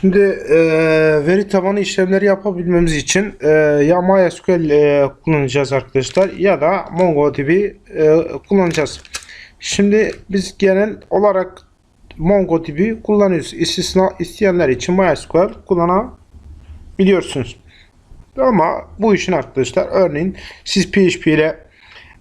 Şimdi e, veri tabanı işlemleri yapabilmemiz için e, ya MySQL e, kullanacağız arkadaşlar ya da MongoDB e, kullanacağız. Şimdi biz genel olarak MongoDB kullanıyoruz. İstisna isteyenler için MySQL kullanabiliyorsunuz. Ama bu işin arkadaşlar örneğin siz PHP ile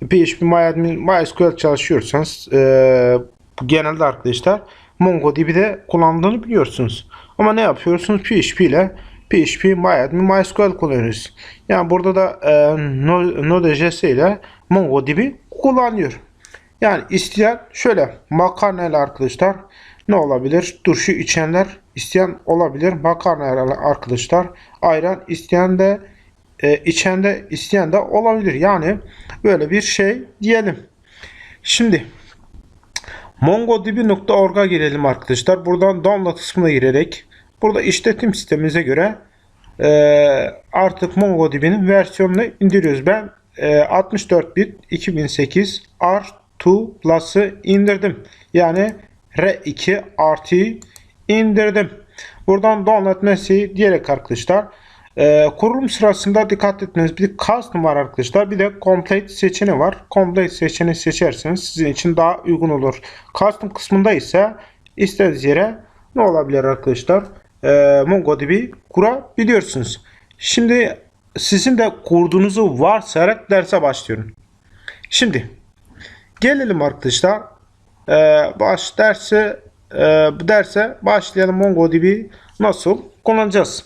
PHP MyAdmin MySQL çalışıyorsanız e, genelde arkadaşlar MongoDB'de kullandığını biliyorsunuz. Ama ne yapıyorsunuz? PHP ile PHP MyAdmin MySQL kullanıyoruz. Yani burada da e, No- Node.js ile MongoDB kullanıyor. Yani isteyen şöyle makarnayla arkadaşlar ne olabilir? Turşu içenler isteyen olabilir. Makarnayla arkadaşlar ayran isteyen de e, içen isteyen de olabilir. Yani böyle bir şey diyelim. Şimdi mongodb.org'a girelim arkadaşlar. Buradan download kısmına girerek burada işletim sistemimize göre e, artık MongoDB'nin versiyonunu indiriyoruz. Ben e, 64 bit 2008 R2 Plus'ı indirdim. Yani R2 artıyı indirdim. Buradan download mesleği diyerek arkadaşlar e, kurulum sırasında dikkat etmeniz bir custom var arkadaşlar. Bir de complete seçeneği var. Complete seçeneği seçerseniz sizin için daha uygun olur. Custom kısmında ise istediğiniz yere ne olabilir arkadaşlar? E, MongoDB kurabiliyorsunuz. Şimdi sizin de kurduğunuzu varsayarak derse başlıyorum. Şimdi gelelim arkadaşlar. E, baş derse e, bu derse başlayalım MongoDB nasıl kullanacağız.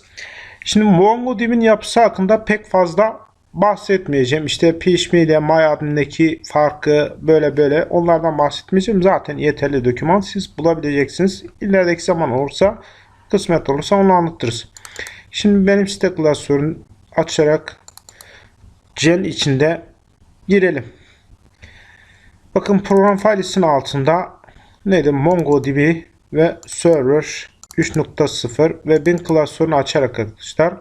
Şimdi MongoDB'nin yapısı hakkında pek fazla bahsetmeyeceğim. İşte PHP ile MyAdmin'deki farkı böyle böyle onlardan bahsetmeyeceğim. Zaten yeterli doküman siz bulabileceksiniz. İlerideki zaman olursa kısmet olursa onu anlatırız. Şimdi benim site klasörünü açarak Gen içinde girelim. Bakın program failesinin altında neydi? MongoDB ve Server 3.0 ve bin klasörünü açarak arkadaşlar.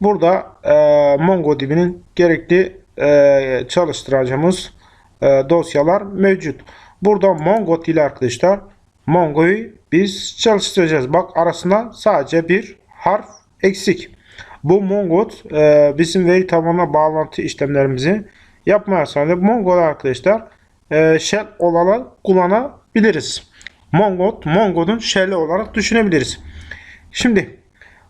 Burada e, MongoDB'nin gerekli e, çalıştıracağımız e, dosyalar mevcut. Burada Mongo ile arkadaşlar Mongo'yu biz çalıştıracağız. Bak arasında sadece bir harf eksik. Bu Mongo e, bizim veri tabanına bağlantı işlemlerimizi yapmaya sağlıyor. Mongo'da arkadaşlar e, shell olarak kullanabiliriz. Mongo, Mongo'nun shell'i olarak düşünebiliriz. Şimdi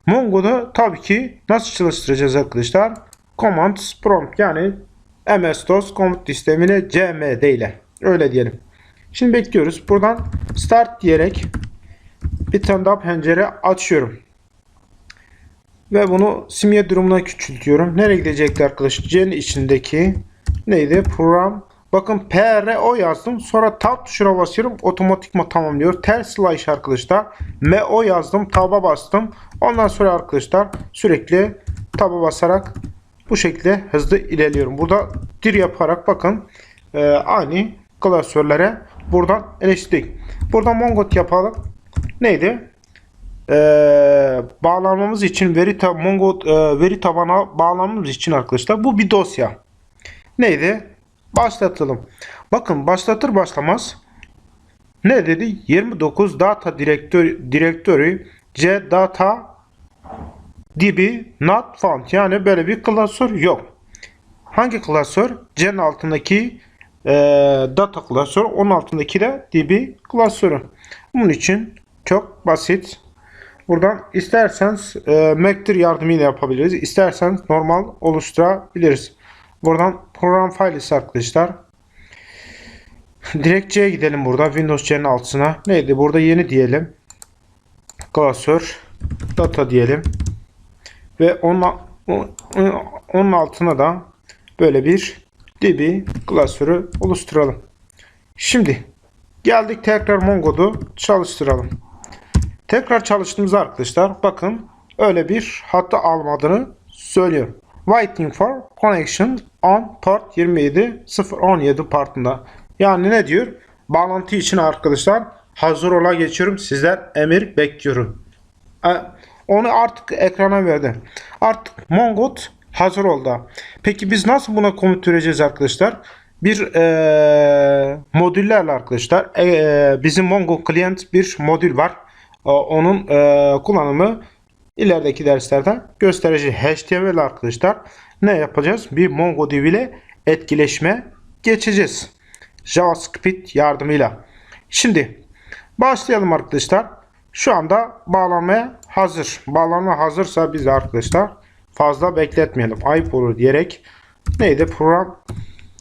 Mongo'da tabii ki nasıl çalıştıracağız arkadaşlar? Command prompt yani MS-DOS komut sistemine CMD ile öyle diyelim. Şimdi bekliyoruz. Buradan start diyerek bir tane daha pencere açıyorum. Ve bunu simge durumuna küçültüyorum. Nereye gidecekti arkadaşlar? C'nin içindeki neydi? Program Bakın PRO yazdım. Sonra tab tuşuna basıyorum. Otomatikman tamamlıyor. Ters slash arkadaşlar. MO yazdım. Tab'a bastım. Ondan sonra arkadaşlar sürekli tab'a basarak bu şekilde hızlı ilerliyorum. Burada dir yaparak bakın e, aynı klasörlere buradan eleştirdik. Buradan Mongot yapalım. Neydi? E, bağlanmamız için veri tab Mongo e, veri tabana bağlanmamız için arkadaşlar bu bir dosya. Neydi? Başlatalım. Bakın başlatır başlamaz ne dedi? 29 data direktörü, direktörü C data db not found. Yani böyle bir klasör yok. Hangi klasör? C'nin altındaki e, data klasör. Onun altındaki de db klasörü. Bunun için çok basit. Buradan isterseniz e, Mac'tir yardımıyla yapabiliriz. İsterseniz normal oluşturabiliriz. Buradan program failesi arkadaşlar. Direkt C'ye gidelim burada. Windows C'nin altına. Neydi? Burada yeni diyelim. Klasör. Data diyelim. Ve onun, onun altına da böyle bir DB klasörü oluşturalım. Şimdi geldik tekrar Mongo'da çalıştıralım. Tekrar çalıştığımızda arkadaşlar bakın öyle bir hatta almadığını söylüyor. Waiting for connection on port 27 017 partında. Yani ne diyor? Bağlantı için arkadaşlar hazır ola geçiyorum. Sizler emir bekliyorum. Onu artık ekrana verdi. Artık Mongot hazır oldu. Peki biz nasıl buna komut vereceğiz arkadaşlar? Bir e, modüllerle arkadaşlar e, bizim Mongo Client bir modül var. e, onun e, kullanımı ilerideki derslerde göstereceğiz. HTML arkadaşlar ne yapacağız? Bir MongoDB ile etkileşme geçeceğiz. JavaScript yardımıyla. Şimdi başlayalım arkadaşlar. Şu anda bağlanmaya hazır. Bağlanma hazırsa biz arkadaşlar fazla bekletmeyelim. Ayıp olur diyerek neydi program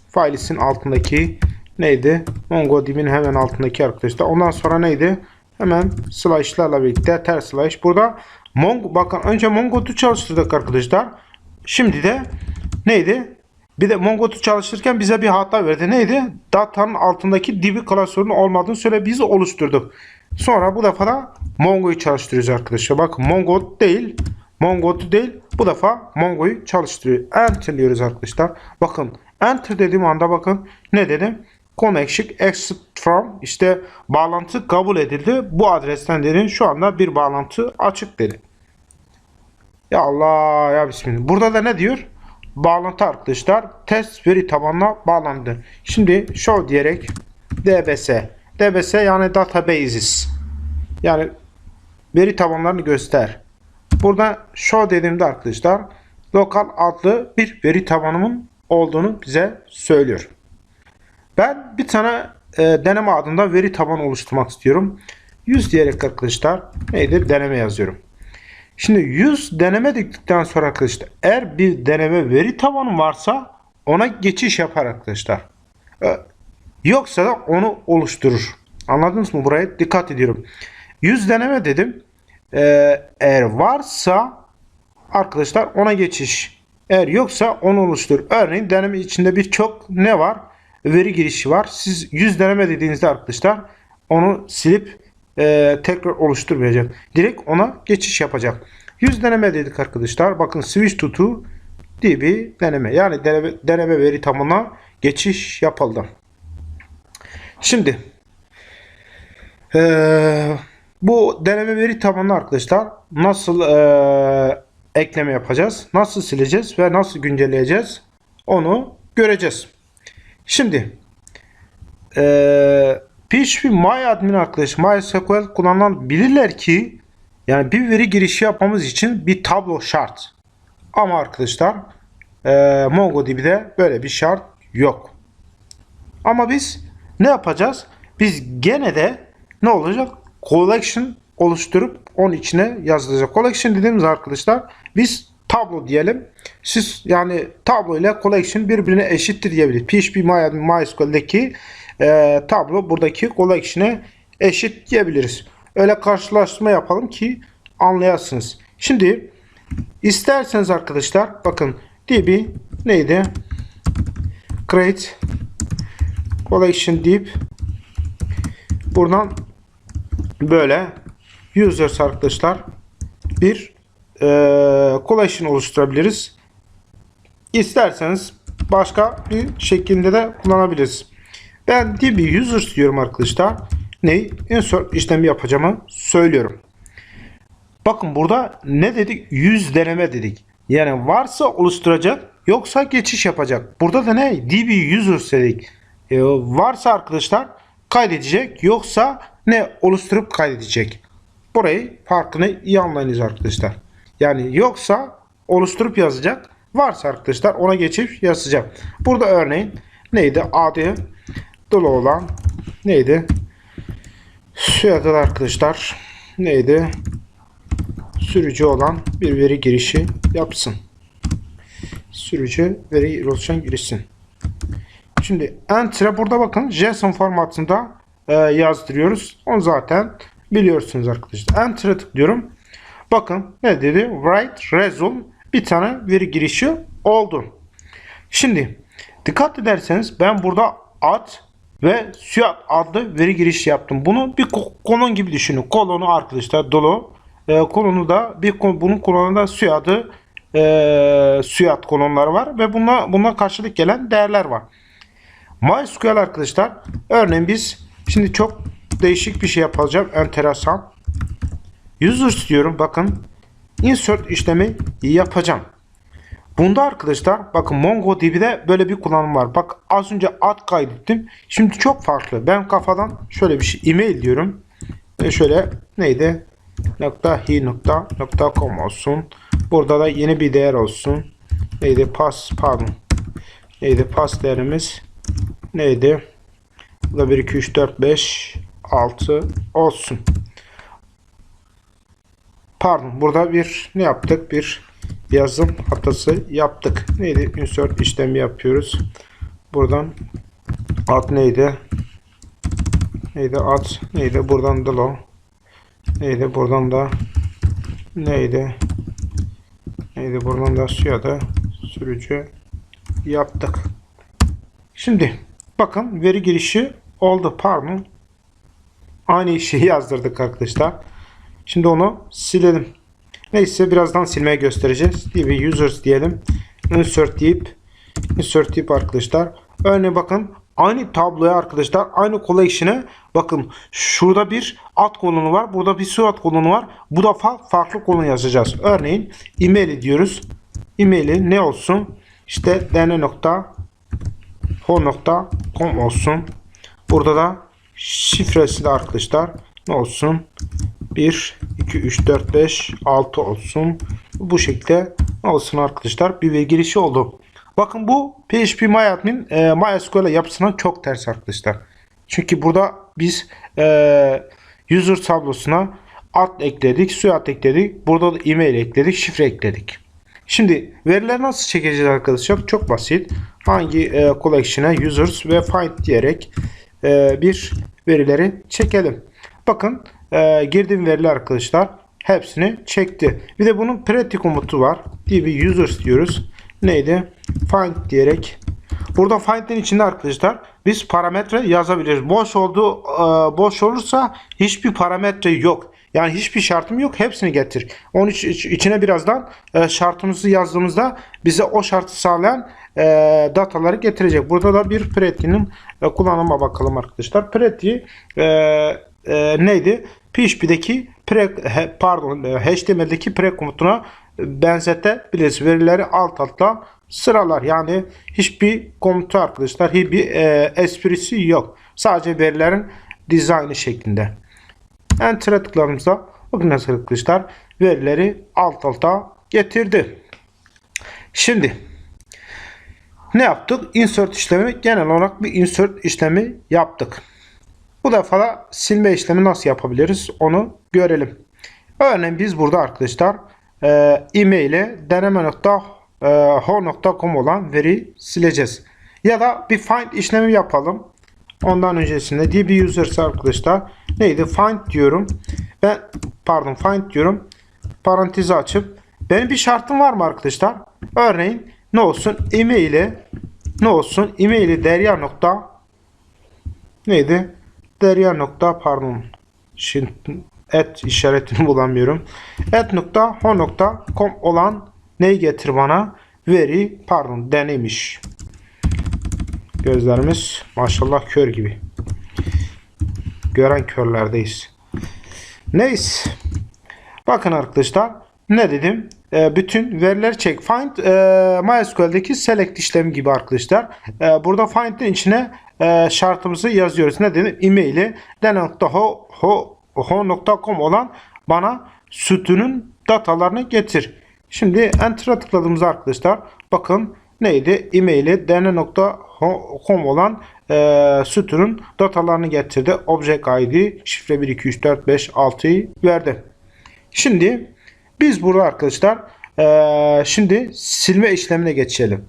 failisinin altındaki neydi? MongoDB'nin hemen altındaki arkadaşlar. Ondan sonra neydi? Hemen slash'larla birlikte ters slash. Burada Mongo bakın önce MongoDB çalıştırdık arkadaşlar. Şimdi de neydi? Bir de MongoDB çalıştırırken bize bir hata verdi. Neydi? Datanın altındaki DB klasörünün olmadığını söyle biz oluşturduk. Sonra bu defa da Mongo'yu çalıştırıyoruz arkadaşlar. Bakın Mongo değil. Mongo değil. Bu defa Mongo'yu çalıştırıyor. Enter diyoruz arkadaşlar. Bakın Enter dediğim anda bakın ne dedim? Connection accept from işte bağlantı kabul edildi. Bu adresten dedim şu anda bir bağlantı açık dedi. Ya Allah ya bismillah. Burada da ne diyor? Bağlantı arkadaşlar test veri tabanına bağlandı. Şimdi show diyerek DBS. DBS yani databases. Yani veri tabanlarını göster. Burada show dediğimde arkadaşlar lokal adlı bir veri tabanımın olduğunu bize söylüyor. Ben bir tane e, deneme adında veri tabanı oluşturmak istiyorum. 100 diyerek arkadaşlar neydi deneme yazıyorum. Şimdi 100 deneme dedikten sonra arkadaşlar eğer bir deneme veri tabanı varsa ona geçiş yapar arkadaşlar. E, yoksa da onu oluşturur. Anladınız mı? Buraya dikkat ediyorum. 100 deneme dedim. E, eğer varsa arkadaşlar ona geçiş. Eğer yoksa onu oluştur. Örneğin deneme içinde birçok ne var? Veri girişi var. Siz 100 deneme dediğinizde arkadaşlar onu silip e, tekrar oluşturmayacak. Direkt ona geçiş yapacak. 100 deneme dedik arkadaşlar. Bakın switch to to db deneme. Yani deneme, deneme veri tamına geçiş yapıldı. Şimdi e, bu deneme veri tabanı arkadaşlar nasıl e, ekleme yapacağız? Nasıl sileceğiz ve nasıl güncelleyeceğiz? Onu göreceğiz. Şimdi e, PHP MyAdmin arkadaş MySQL kullanan bilirler ki yani bir veri girişi yapmamız için bir tablo şart. Ama arkadaşlar e, MongoDB'de böyle bir şart yok. Ama biz ne yapacağız? Biz gene de ne olacak? Collection oluşturup onun içine yazılacak. Collection dediğimiz arkadaşlar biz tablo diyelim. Siz yani tablo ile collection birbirine eşittir diyebiliriz. PHP MySQL'deki e, tablo buradaki collection'e eşit diyebiliriz. Öyle karşılaştırma yapalım ki anlayasınız. Şimdi isterseniz arkadaşlar bakın db neydi? Create collection deyip buradan böyle users arkadaşlar bir e, collection oluşturabiliriz. İsterseniz başka bir şekilde de kullanabiliriz. Ben db users diyorum arkadaşlar. Ne? Insert işlemi yapacağımı söylüyorum. Bakın burada ne dedik? 100 deneme dedik. Yani varsa oluşturacak yoksa geçiş yapacak. Burada da ne? db users dedik. E, varsa arkadaşlar kaydedecek yoksa ne oluşturup kaydedecek. Burayı farkını iyi anlayınız arkadaşlar. Yani yoksa oluşturup yazacak. Varsa arkadaşlar ona geçip yazacak. Burada örneğin neydi? Adı dolu olan neydi? Şu adı arkadaşlar neydi? Sürücü olan bir veri girişi yapsın. Sürücü veri oluşan girişsin. Şimdi enter'e burada bakın JSON formatında e, yazdırıyoruz. Onu zaten biliyorsunuz arkadaşlar. Enter'e tıklıyorum. Bakın ne dedi? Write result bir tane veri girişi oldu. Şimdi dikkat ederseniz ben burada ad ve suat adlı veri girişi yaptım. Bunu bir kolon gibi düşünün. Kolonu arkadaşlar dolu. E, kolonu da bir bunun kolonunda suadı e, suat kolonları var ve buna buna karşılık gelen değerler var. MySQL arkadaşlar örneğin biz şimdi çok değişik bir şey yapacağım. Enteresan. Users diyorum bakın. Insert işlemi yapacağım. Bunda arkadaşlar bakın MongoDB'de böyle bir kullanım var. Bak az önce ad kaydettim. Şimdi çok farklı. Ben kafadan şöyle bir şey e-mail diyorum. Ve şöyle neydi? nokta hi nokta nokta com olsun. Burada da yeni bir değer olsun. Neydi? Pas pardon. Neydi? Pas değerimiz neydi? Bu da 1 2 3 4 5 6 olsun. Pardon burada bir ne yaptık? Bir yazım hatası yaptık. Neydi? Insert işlemi yapıyoruz. Buradan ad neydi? Neydi ad? Neydi? Buradan delo. Neydi? Buradan da neydi? Neydi? Buradan da suya da sürücü yaptık. Şimdi bakın veri girişi oldu. Pardon. Aynı şeyi yazdırdık arkadaşlar. Şimdi onu silelim. Neyse birazdan silmeye göstereceğiz. db users diyelim. Insert deyip insert deyip arkadaşlar. Örneğin bakın aynı tabloya arkadaşlar aynı collection'e bakın şurada bir alt kolonu var. Burada bir su alt kolonu var. Bu defa farklı kolon yazacağız. Örneğin email diyoruz. Emaili ne olsun? İşte dn.ho.com olsun. Burada da şifresi de arkadaşlar ne olsun? 1, 2, 3, 4, 5, 6 olsun. Bu şekilde olsun arkadaşlar. Bir ve girişi oldu. Bakın bu PHP MyAdmin e, MySQL yapısına çok ters arkadaşlar. Çünkü burada biz e, user tablosuna ad ekledik, suat ekledik. Burada da email ekledik, şifre ekledik. Şimdi verileri nasıl çekeceğiz arkadaşlar? Çok basit. Hangi e, collection'a users ve find diyerek bir verileri çekelim. Bakın e, girdiğim veriler arkadaşlar hepsini çekti. Bir de bunun pretty komutu var. db users diyoruz. Neydi? Find diyerek. Burada find'in içinde arkadaşlar biz parametre yazabiliriz. Boş oldu e, boş olursa hiçbir parametre yok. Yani hiçbir şartım yok. Hepsini getir. Onun iç, iç- içine birazdan e, şartımızı yazdığımızda bize o şartı sağlayan e, dataları getirecek. Burada da bir pretty'nin e, kullanıma bakalım arkadaşlar. Pretty neydi? PHP'deki pre, pardon HTML'deki pre komutuna benzetebiliriz. Verileri alt alta sıralar. Yani hiçbir komutu arkadaşlar hiçbir esprisi yok. Sadece verilerin dizaynı şeklinde. Enter'e tıkladığımızda bakın nasıl arkadaşlar verileri alt alta getirdi. Şimdi ne yaptık? Insert işlemi genel olarak bir insert işlemi yaptık. Bu defa da silme işlemi nasıl yapabiliriz onu görelim. Örneğin biz burada arkadaşlar e, e-mail'e deneme.ho.com olan veri sileceğiz. Ya da bir find işlemi yapalım. Ondan öncesinde db users arkadaşlar neydi? Find diyorum. Ben pardon find diyorum. Parantezi açıp benim bir şartım var mı arkadaşlar? Örneğin ne olsun? E-mail'e ne olsun? E-mail'i derya nokta neydi? Derya nokta pardon. Şimdi et işaretini bulamıyorum. Et nokta ho nokta com olan neyi getir bana? Veri pardon denemiş. Gözlerimiz maşallah kör gibi. Gören körlerdeyiz. Neyse. Bakın arkadaşlar ne dedim? Ee, bütün verileri çek. Find e, MySQL'deki select işlemi gibi arkadaşlar. Ee, burada find'in içine e, şartımızı yazıyoruz. Ne dedim? E-mail'i den.ho ho, ho.com olan bana sütunun datalarını getir. Şimdi enter'a tıkladığımızda arkadaşlar bakın neydi? E-mail'i dn.com olan e, sütunun datalarını getirdi. Object ID şifre 1 2 3 4 5 6'yı verdi. Şimdi biz burada arkadaşlar eee, şimdi silme işlemine geçelim.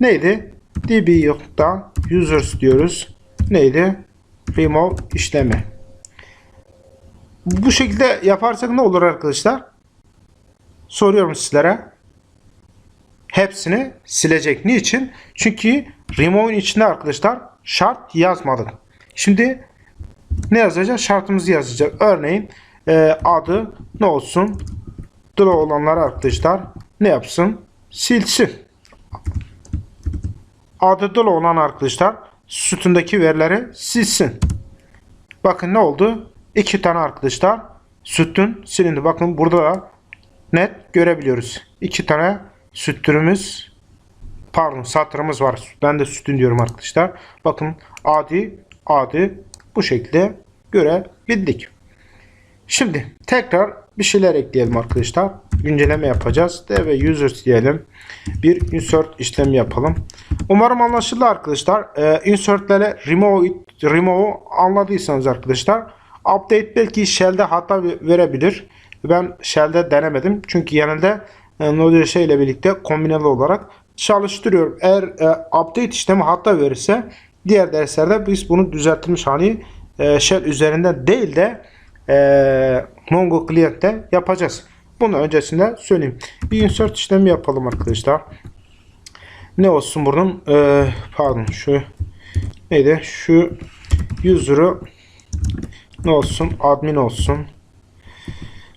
Neydi? db.users diyoruz. Neydi? Remove işlemi. Bu şekilde yaparsak ne olur arkadaşlar? Soruyorum sizlere. Hepsini silecek. Niçin? Çünkü remove'un içinde arkadaşlar şart yazmadık. Şimdi ne yazacağız? Şartımızı yazacağız. Örneğin e, adı ne olsun? Dilo olanlar arkadaşlar ne yapsın? Silsin. Adı dilo olan arkadaşlar sütundaki verileri silsin. Bakın ne oldu? İki tane arkadaşlar sütun silindi. Bakın burada da net görebiliyoruz. İki tane sütürümüz pardon satırımız var. Ben de sütun diyorum arkadaşlar. Bakın adi adi bu şekilde görebildik. Şimdi tekrar bir şeyler ekleyelim arkadaşlar. Güncelleme yapacağız. DB users diyelim. Bir insert işlemi yapalım. Umarım anlaşıldı arkadaşlar. Ee, insertlere remove, remove anladıysanız arkadaşlar. Update belki shell'de hata verebilir. Ben shell'de denemedim. Çünkü genelde Node.js ile birlikte kombineli olarak çalıştırıyorum. Eğer e, update işlemi hata verirse diğer derslerde biz bunu düzeltilmiş hali e, shell üzerinden değil de e, Mongo Client'te yapacağız. Bunu öncesinde söyleyeyim. Bir insert işlemi yapalım arkadaşlar. Ne olsun bunun? E, pardon şu neydi? Şu user'ı ne olsun? Admin olsun.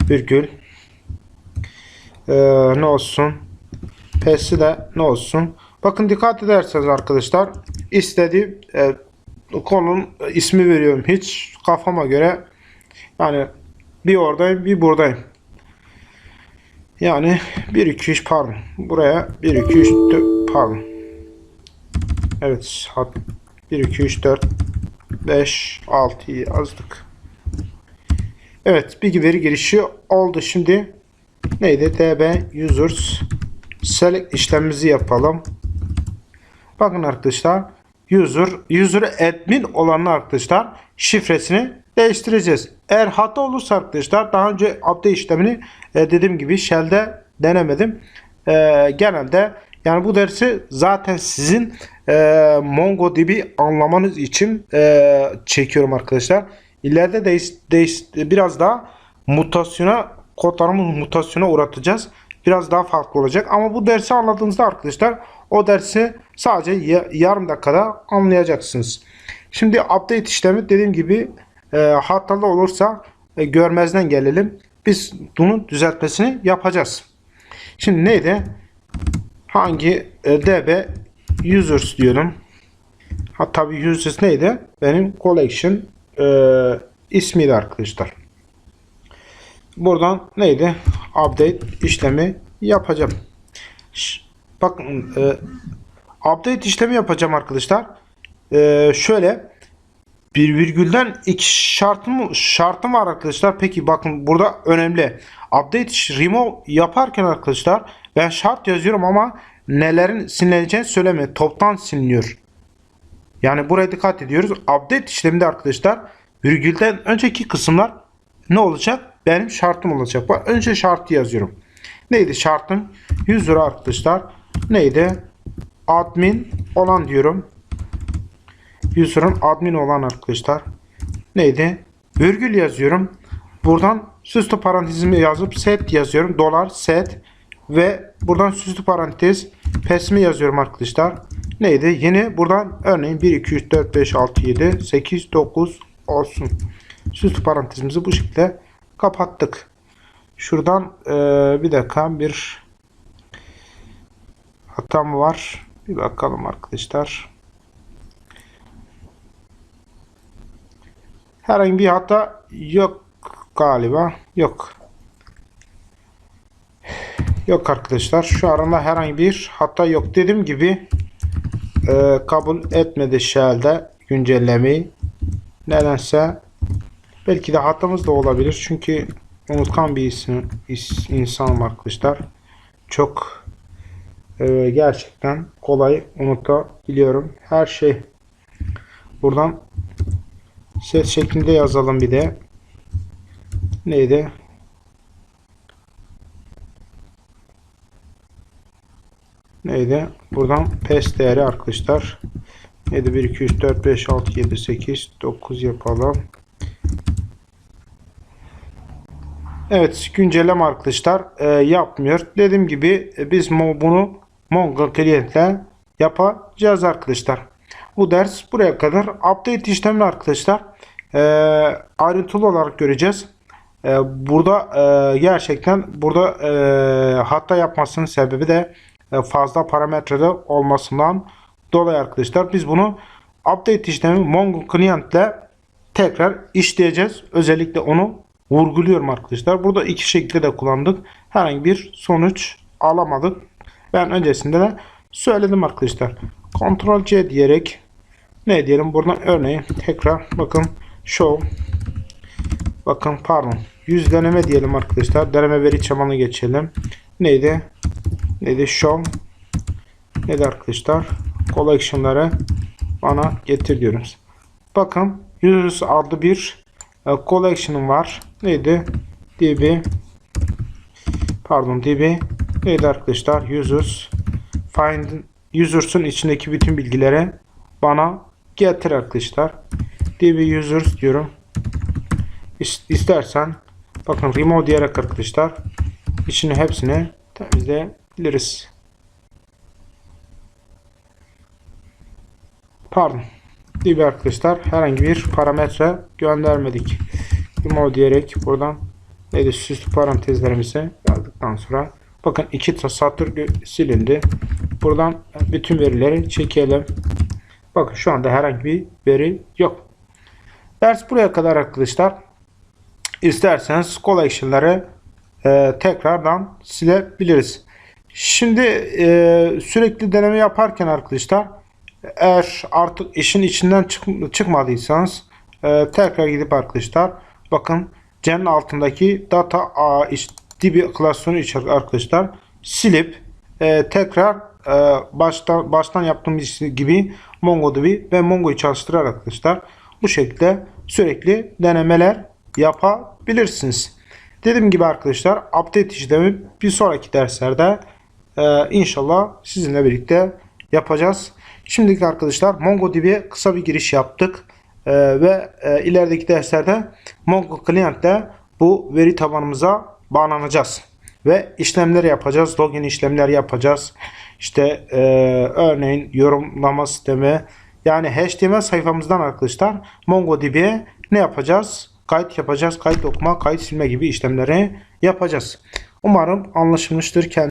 Virgül. E, ne olsun? P'si de ne olsun? Bakın dikkat ederseniz arkadaşlar istediğim e, konunun ismi veriyorum. Hiç kafama göre yani bir oradayım bir buradayım. Yani 1 2 3 pardon. Buraya 1 2 3 4 pardon. Evet. 1 2 3 4 5 6'yı yazdık. Evet, bilgi veri girişi oldu. Şimdi neydi? db users select işlemimizi yapalım. Bakın arkadaşlar user user admin olanlar arkadaşlar şifresini değiştireceğiz. Eğer hata olursa arkadaşlar daha önce update işlemini e, dediğim gibi shell'de denemedim. E, genelde yani bu dersi zaten sizin e, MongoDB anlamanız için e, çekiyorum arkadaşlar. İleride değiş, değiş, biraz daha mutasyona kodlarımız mutasyona uğratacağız. Biraz daha farklı olacak. Ama bu dersi anladığınızda arkadaşlar o dersi sadece ya- yarım dakikada anlayacaksınız. Şimdi update işlemi dediğim gibi e, hatalı olursa e, görmezden gelelim. Biz bunun düzeltmesini yapacağız. Şimdi neydi? Hangi e, db users diyorum. Ha tabii users neydi? Benim collection e, ismiydi arkadaşlar. Buradan neydi? Update işlemi yapacağım. Bakın e, update işlemi yapacağım arkadaşlar. E, şöyle bir virgülden iki şartım şartım var arkadaşlar. Peki bakın burada önemli. Update remove yaparken arkadaşlar ben şart yazıyorum ama nelerin silineceğini söylemiyor. Toptan siliniyor. Yani buraya dikkat ediyoruz. Update işleminde arkadaşlar virgülden önceki kısımlar ne olacak? Benim şartım olacak. Bak önce şartı yazıyorum. Neydi şartım? 100 lira arkadaşlar. Neydi? Admin olan diyorum. User'ın admin olan arkadaşlar. Neydi? Virgül yazıyorum. Buradan süslü parantezimi yazıp set yazıyorum. Dolar set ve buradan süslü parantez pesmi yazıyorum arkadaşlar. Neydi? Yine buradan örneğin 1 2 3 4 5 6 7 8 9 olsun. Süslü parantezimizi bu şekilde kapattık. Şuradan eee, bir dakika bir hatam var. Bir bakalım arkadaşlar. Herhangi bir hata yok galiba. Yok. Yok arkadaşlar. Şu arada herhangi bir hata yok. Dediğim gibi e, kabul etmedi shell'de güncellemeyi. Nedense belki de hatamız da olabilir. Çünkü unutkan bir isim, is- insanım arkadaşlar. Çok e, gerçekten kolay unutabiliyorum. Her şey buradan Ses şeklinde yazalım bir de. Neydi? Neydi? Buradan PES değeri arkadaşlar. Neydi? 1, 2, 3, 4, 5, 6, 7, 8, 9 yapalım. Evet güncelleme arkadaşlar e, yapmıyor. Dediğim gibi e, biz bunu Mongo Client'le yapacağız arkadaşlar. Bu ders buraya kadar. Update işlemini arkadaşlar e, ayrıntılı olarak göreceğiz. E, burada e, gerçekten burada e, hata yapmasının sebebi de e, fazla parametrede olmasından dolayı arkadaşlar. Biz bunu update işlemi Mongo Client ile tekrar işleyeceğiz. Özellikle onu vurguluyorum arkadaşlar. Burada iki şekilde de kullandık. Herhangi bir sonuç alamadık. Ben öncesinde de söyledim arkadaşlar. Ctrl C diyerek ne diyelim buradan örneğin tekrar bakın show bakın pardon 100 deneme diyelim arkadaşlar. Deneme veri tabanına geçelim. Neydi? Neydi? Show. Neydi arkadaşlar? Collection'ları bana getir diyoruz. Bakın 100 adlı bir collection'ım var. Neydi? db pardon db neydi arkadaşlar? Users find users'ın içindeki bütün bilgileri bana getir arkadaşlar. db users diyorum. İs- İstersen bakın remove diyerek arkadaşlar içini hepsini temizleyebiliriz. Pardon. Db arkadaşlar herhangi bir parametre göndermedik. Remove diyerek buradan neydi süslü parantezlerimizi yazdıktan sonra bakın iki satır silindi. Buradan bütün verileri çekelim. Bakın şu anda herhangi bir veri yok. Ders buraya kadar arkadaşlar. İsterseniz collection'ları e, tekrardan silebiliriz. Şimdi e, sürekli deneme yaparken arkadaşlar eğer artık işin içinden çık- çıkmadıysanız e, tekrar gidip arkadaşlar bakın C'nin altındaki data a, DB klasörünü içerir arkadaşlar silip e, tekrar e, baştan baştan yaptığımız gibi MongoDB ve Mongo'yu çalıştırarak arkadaşlar bu şekilde sürekli denemeler yapabilirsiniz. Dediğim gibi arkadaşlar update işlemi bir sonraki derslerde e, inşallah sizinle birlikte yapacağız. Şimdiki arkadaşlar MongoDB'ye kısa bir giriş yaptık. E, ve e, ilerideki derslerde Mongo Client'te bu veri tabanımıza bağlanacağız. Ve işlemler yapacağız. Login işlemler yapacağız. İşte e, örneğin yorumlama sistemi yani HTML sayfamızdan arkadaşlar MongoDB'ye ne yapacağız? Kayıt yapacağız. Kayıt okuma, kayıt silme gibi işlemleri yapacağız. Umarım anlaşılmıştır. Kendinize